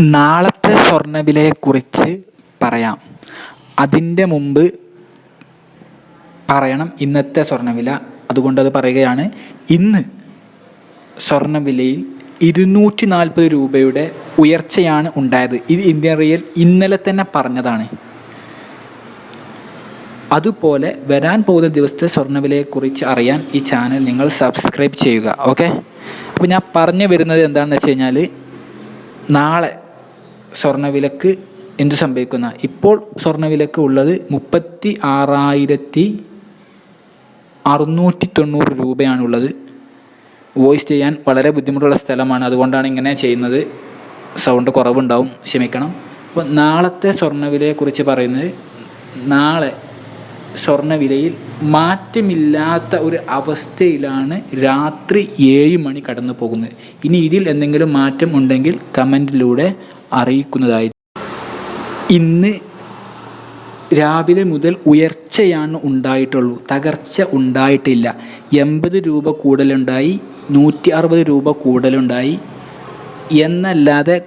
നാളത്തെ സ്വർണവിലയെക്കുറിച്ച് പറയാം. അതിന്റെ മുമ്പ് പറയണം ഇന്നത്തെ സ്വർണവില അതുകൊണ്ടത് പറയുകയാണ് ഇന്ന് സ്വർണവിലയിൽ ഇരുന്നൂറ്റി നാൽപ്പത് രൂപയുടെ ഉയർച്ചയാണ് ഉണ്ടായത്. ഇത് ഇന്ത്യൻ റിയൽ ഇന്നലെ തന്നെ പറഞ്ഞതാണ്. അതുപോലെ വരാൻ പോകുന്ന ദിവസത്തെ സ്വർണവിലയെക്കുറിച്ച് അറിയാൻ ഈ ചാനൽ നിങ്ങൾ സബ്സ്ക്രൈബ് ചെയ്യുക ഓക്കെ? അപ്പോൾ ഞാൻ പറഞ്ഞു വരുന്നത് എന്താണെന്ന് വെച്ച് കഴിഞ്ഞാൽ നാളെ സ്വർണവിലക്ക് എന്തു സംഭവിക്കുന്ന? ഇപ്പോൾ സ്വർണവിലക്ക് ഉള്ളത് മുപ്പത്തി ആറായിരത്തി അറുന്നൂറ്റി തൊണ്ണൂറ് രൂപയാണുള്ളത്. വോയിസ് ചെയ്യാൻ വളരെ ബുദ്ധിമുട്ടുള്ള സ്ഥലമാണ്. അതുകൊണ്ടാണ് ഇങ്ങനെ ചെയ്യുന്നത്. സൗണ്ട് കുറവുണ്ടാവും. ക്ഷമിക്കണം. അപ്പോൾ നാളത്തെ സ്വർണവിലയെക്കുറിച്ച് പറയുന്നത് നാളെ സ്വർണവിലയിൽ മാറ്റമില്ലാത്ത ഒരു അവസ്ഥയിലാണ് രാത്രി ഏഴ് മണി കടന്നു പോകുന്നത് ഇനി ഇതിൽ എന്തെങ്കിലും മാറ്റം ഉണ്ടെങ്കിൽ കമന്റിലൂടെ അറിയിക്കുന്നതായിരിക്കും ഇന്ന് രാവിലെ മുതൽ ഉയർച്ചയാണ് ഉണ്ടായിട്ടുള്ളൂ. തകർച്ച ഉണ്ടായിട്ടില്ല. എൺപത് രൂപ കൂടുതലുണ്ടായി നൂറ്റി അറുപത് രൂപ കൂടുതലുണ്ടായി എന്നല്ലാതെ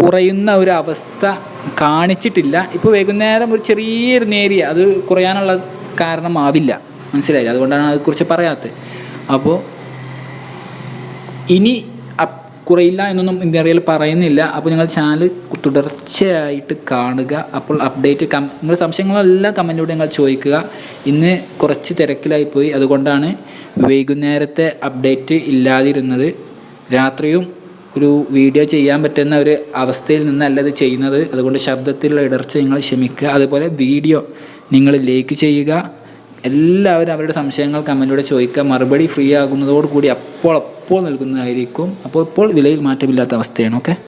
കുറയുന്ന ഒരു അവസ്ഥ കാണിച്ചിട്ടില്ല. ഇപ്പോൾ വൈകുന്നേരം ഒരു ചെറിയൊരു നേരിയ. അത് കുറയാനുള്ള കാരണമാവില്ല. മനസ്സിലായില്ല? അതുകൊണ്ടാണ് അതേക്കുറിച്ച് പറയാത്തത്. അപ്പോൾ ഇനി കുറയില്ല എന്നൊന്നും ഇന്ത്യയിൽ പറയുന്നില്ല. അപ്പോൾ നിങ്ങൾ ചാനൽ തുടർച്ചയായിട്ട് കാണുക. അപ്പോൾ അപ്ഡേറ്റ് കം നിങ്ങളുടെ സംശയങ്ങളെല്ലാം കമന്റിലൂടെ നിങ്ങൾ ചോദിക്കുക. ഇന്ന് കുറച്ച് തിരക്കിലായി പോയി. അതുകൊണ്ടാണ് വൈകുന്നേരത്തെ അപ്ഡേറ്റ് ഇല്ലാതിരുന്നത്. രാത്രിയും ഒരു വീഡിയോ ചെയ്യാൻ പറ്റുന്ന ഒരു അവസ്ഥയിൽ നിന്നല്ല ഇത് ചെയ്യുന്നത്. അതുകൊണ്ട് ശബ്ദത്തിലുള്ള ഇടർച്ച നിങ്ങൾ ക്ഷമിക്കുക. അതുപോലെ വീഡിയോ നിങ്ങൾ ലൈക്ക് ചെയ്യുക. എല്ലാവരും അവരുടെ സംശയങ്ങൾ കമന്റിലൂടെ ചോദിക്കുക. മറുപടി ഫ്രീ ആകുന്നതോടുകൂടി അപ്പോൾ അപ്പോൾ നൽകുന്നതായിരിക്കും. അപ്പോൾ ഇപ്പോൾ വിലയിൽ മാറ്റമില്ലാത്ത അവസ്ഥയാണ്. ഓക്കെ?